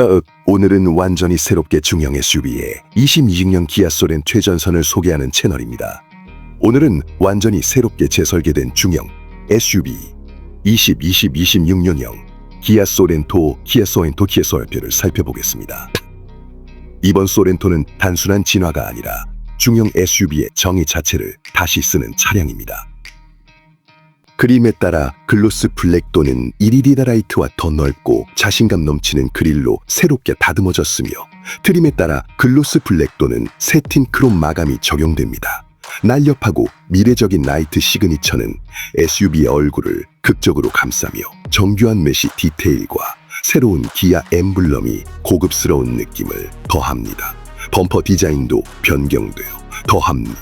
어, 오늘은 완전히 새롭게 중형 SUV의 26년 기아 소렌 최전선을 소개하는 채널입니다. 오늘은 완전히 새롭게 재설계된 중형 SUV 20, 20, 26년형 기아 소렌토, 기아 소렌토, 기아 소렌토를 살펴보겠습니다. 이번 소렌토는 단순한 진화가 아니라 중형 SUV의 정의 자체를 다시 쓰는 차량입니다. 그림에 따라 글로스 블랙 또는 이리디다 라이트와 더 넓고 자신감 넘치는 그릴로 새롭게 다듬어졌으며 트림에 따라 글로스 블랙 또는 세틴 크롬 마감이 적용됩니다. 날렵하고 미래적인 라이트 시그니처는 SUV의 얼굴을 극적으로 감싸며 정교한 메시 디테일과 새로운 기아 엠블럼이 고급스러운 느낌을 더합니다. 범퍼 디자인도 변경되어 더합니다.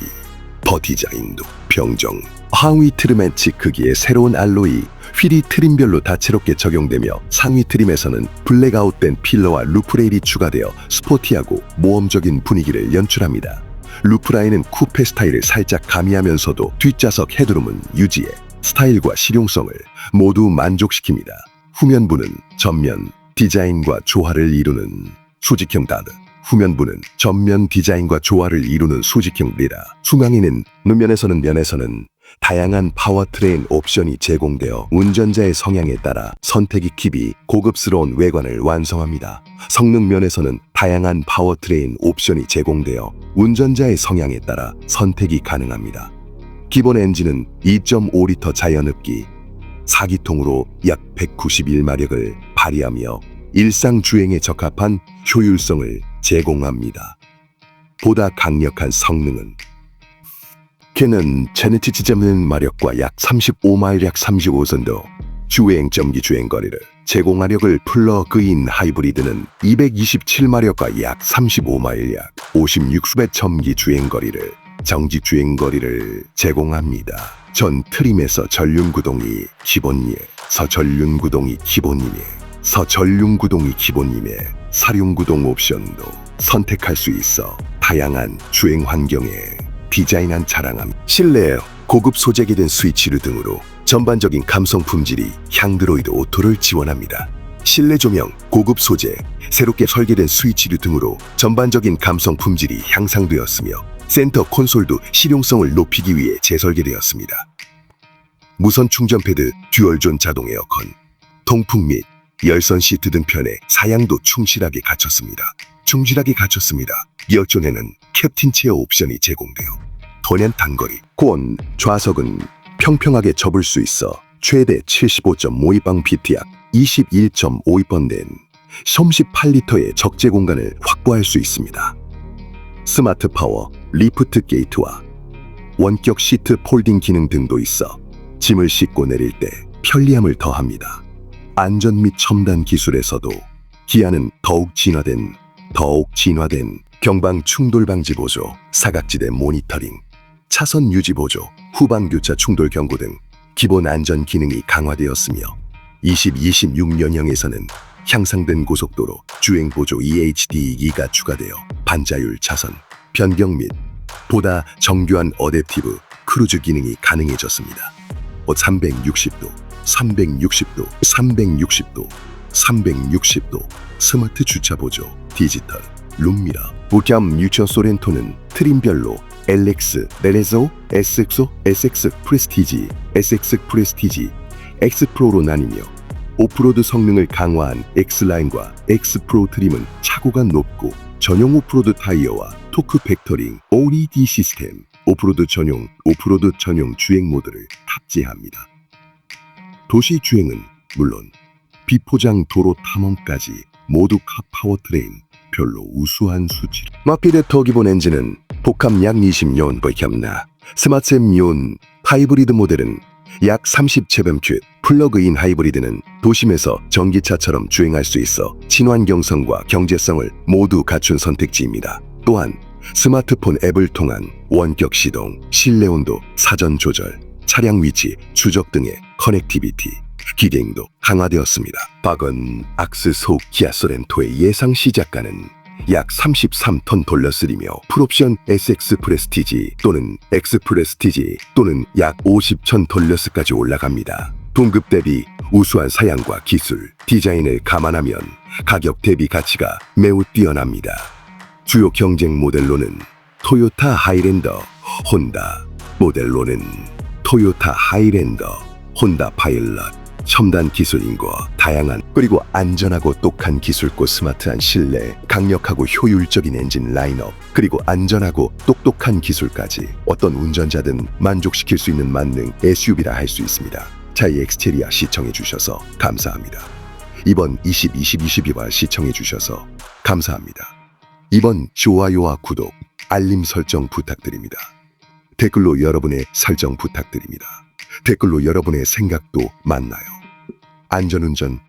버 디자인도 병정 하위 트림매치 크기의 새로운 알로이 휠이 트림별로 다채롭게 적용되며 상위 트림에서는 블랙아웃된 필러와 루프레일이 추가되어 스포티하고 모험적인 분위기를 연출합니다. 루프라인은 쿠페 스타일을 살짝 가미하면서도 뒷좌석 헤드룸은 유지해 스타일과 실용성을 모두 만족시킵니다. 후면부는 전면 디자인과 조화를 이루는 수직형 다드 후면부는 전면 디자인과 조화를 이루는 수직형 리라 중앙에는 눈면에서는 면에서는 다양한 파워트레인 옵션이 제공되어 운전자의 성향에 따라 선택이 킵이 고급스러운 외관을 완성합니다. 성능 면에서는 다양한 파워트레인 옵션이 제공되어 운전자의 성향에 따라 선택이 가능합니다. 기본 엔진은 2.5리터 자연흡기 4기통으로 약 191마력을 발휘하며 일상 주행에 적합한 효율성을 제공합니다. 보다 강력한 성능은 걔는 제네티치 잡는 마력과 약 35마일 약 35선도 주행 점기 주행 거리를 제공하력을 플러그인 하이브리드는 227마력과 약 35마일 약 56배 점기 주행 거리를 정지 주행 거리를 제공합니다. 전 트림에서 전륜 구동이 기본이에 서전륜 구동이 기본이에 서전륜구동이 기본임에 사륜구동 옵션도 선택할 수 있어 다양한 주행 환경에 디자인한 차량함 실내에 고급 소재기 된 스위치류 등으로 전반적인 감성 품질이 향드로이드 오토를 지원합니다. 실내 조명, 고급 소재, 새롭게 설계된 스위치류 등으로 전반적인 감성 품질이 향상되었으며 센터 콘솔도 실용성을 높이기 위해 재설계되었습니다. 무선 충전 패드, 듀얼존 자동 에어컨, 통풍 및 열선 시트 등 편에 사양도 충실하게 갖췄습니다. 충실하게 갖췄습니다. 이어존에는 캡틴 체어 옵션이 제공되어 거년 단거리, 권, 좌석은 평평하게 접을 수 있어 최대 75.52방 비트 약 21.52번 된 38리터의 적재 공간을 확보할 수 있습니다. 스마트 파워, 리프트 게이트와 원격 시트 폴딩 기능 등도 있어 짐을 싣고 내릴 때 편리함을 더합니다. 안전 및 첨단 기술에서도 기아는 더욱 진화된 더욱 진화된 경방 충돌 방지 보조, 사각지대 모니터링, 차선 유지 보조, 후방 교차 충돌 경고 등 기본 안전 기능이 강화되었으며 2026년형에서는 향상된 고속도로 주행 보조 E EHD2가 추가되어 반자율 차선 변경 및 보다 정교한 어댑티브 크루즈 기능이 가능해졌습니다. 360도, 360도, 360도, 360도. 스마트 주차 보조, 디지털, 룸미러, 보겸 유처 소렌토는 트림별로 LX, 레레소, SXO, SX 프레스티지, SX 프레스티지, X 프로로 나뉘며 오프로드 성능을 강화한 X라인과 X 프로 트림은 차고가 높고 전용 오프로드 타이어와 토크 벡터링 OED 시스템, 오프로드 전용, 오프로드 전용 주행 모드를 탑재합니다. 도시 주행은 물론 비포장 도로 탐험까지 모두 카 파워 트레인 별로 우수한 수치. 마피데터 기본 엔진은 복합 약 20년 보이켰나 스마트셈 하이브리드 모델은 약 30제곱큐 플러그인 하이브리드는 도심에서 전기차처럼 주행할 수 있어 친환경성과 경제성을 모두 갖춘 선택지입니다. 또한 스마트폰 앱을 통한 원격 시동, 실내 온도, 사전 조절, 차량 위치, 추적 등의 커넥티비티, 기대행도 강화되었습니다. 박은 악스 소 기아 소렌토의 예상 시작가는 약 33톤 돌려쓰리며 풀옵션 SX 프레스티지 또는 X 프레스티지 또는 약 50천 돌려스까지 올라갑니다. 동급 대비 우수한 사양과 기술, 디자인을 감안하면 가격 대비 가치가 매우 뛰어납니다. 주요 경쟁 모델로는 토요타 하이랜더, 혼다, 모델로는 토요타 하이랜더, 혼다 파일럿, 첨단 기술인과 다양한 그리고 안전하고 똑한 기술고 스마트한 실내, 강력하고 효율적인 엔진 라인업, 그리고 안전하고 똑똑한 기술까지 어떤 운전자든 만족시킬 수 있는 만능 SUV라 할 수 있습니다. 차이 엑스테리아 시청해 주셔서 감사합니다. 이번 20, 20, 22화 시청해 주셔서 감사합니다. 이번 좋아요와 구독, 알림 설정 부탁드립니다. 댓글로 여러분의 설정 부탁드립니다. 댓글로 여러분의 생각도 만나요. 안전운전